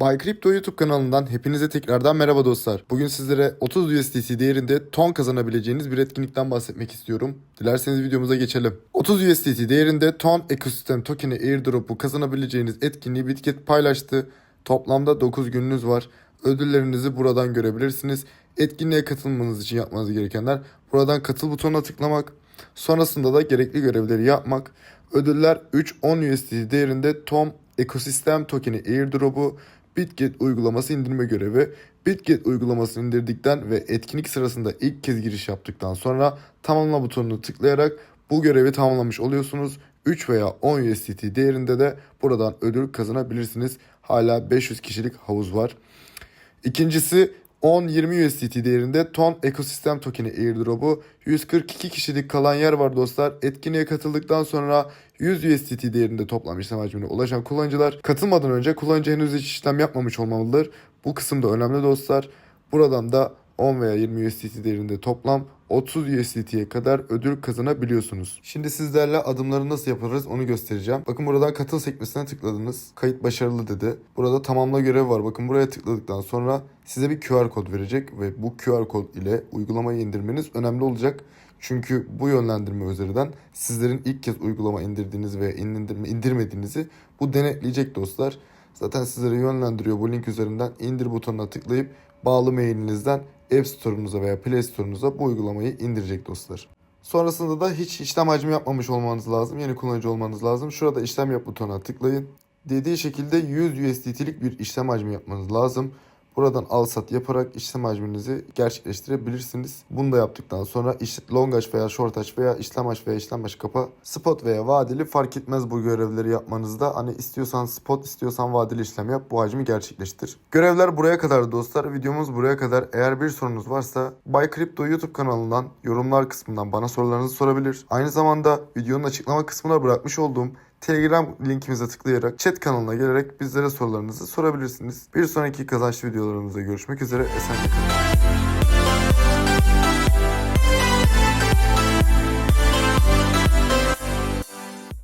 Bay Crypto YouTube kanalından hepinize tekrardan merhaba dostlar. Bugün sizlere 30 USDC değerinde ton kazanabileceğiniz bir etkinlikten bahsetmek istiyorum. Dilerseniz videomuza geçelim. 30 USDC değerinde ton ekosistem tokeni airdrop'u kazanabileceğiniz etkinliği Bitget paylaştı. Toplamda 9 gününüz var. Ödüllerinizi buradan görebilirsiniz. Etkinliğe katılmanız için yapmanız gerekenler buradan katıl butonuna tıklamak. Sonrasında da gerekli görevleri yapmak. Ödüller 3-10 USDT değerinde TOM ekosistem tokeni airdrop'u Bitget uygulaması indirme görevi. Bitget uygulamasını indirdikten ve etkinlik sırasında ilk kez giriş yaptıktan sonra tamamla butonunu tıklayarak bu görevi tamamlamış oluyorsunuz. 3 veya 10 USDT değerinde de buradan ödül kazanabilirsiniz. Hala 500 kişilik havuz var. İkincisi 10-20 USDT değerinde ton ekosistem tokeni airdrop'u 142 kişilik kalan yer var dostlar. Etkinliğe katıldıktan sonra 100 USDT değerinde toplam işlem hacmine ulaşan kullanıcılar katılmadan önce kullanıcı henüz hiç işlem yapmamış olmalıdır. Bu kısım da önemli dostlar. Buradan da 10 veya 20 USDT değerinde toplam 30 USDT'ye kadar ödül kazanabiliyorsunuz. Şimdi sizlerle adımları nasıl yaparız onu göstereceğim. Bakın buradan katıl sekmesine tıkladınız. Kayıt başarılı dedi. Burada tamamla görev var. Bakın buraya tıkladıktan sonra size bir QR kod verecek ve bu QR kod ile uygulamayı indirmeniz önemli olacak. Çünkü bu yönlendirme üzerinden sizlerin ilk kez uygulama indirdiğiniz ve indirme, indirmediğinizi bu denetleyecek dostlar. Zaten sizleri yönlendiriyor bu link üzerinden indir butonuna tıklayıp bağlı mailinizden App Store'unuza veya Play Store'unuza bu uygulamayı indirecek dostlar. Sonrasında da hiç işlem hacmi yapmamış olmanız lazım. Yeni kullanıcı olmanız lazım. Şurada işlem yap butonuna tıklayın. Dediği şekilde 100 USDT'lik bir işlem hacmi yapmanız lazım. Buradan al sat yaparak işlem hacminizi gerçekleştirebilirsiniz. Bunu da yaptıktan sonra işte long aç veya short aç veya işlem aç veya işlem aç kapa. Spot veya vadeli fark etmez bu görevleri yapmanızda. Hani istiyorsan spot istiyorsan vadeli işlem yap bu hacmi gerçekleştir. Görevler buraya kadar dostlar. Videomuz buraya kadar. Eğer bir sorunuz varsa Bay Crypto YouTube kanalından yorumlar kısmından bana sorularınızı sorabilir. Aynı zamanda videonun açıklama kısmına bırakmış olduğum Telegram linkimize tıklayarak chat kanalına gelerek bizlere sorularınızı sorabilirsiniz. Bir sonraki kazançlı videolarımızda görüşmek üzere. Esenlikle kalın.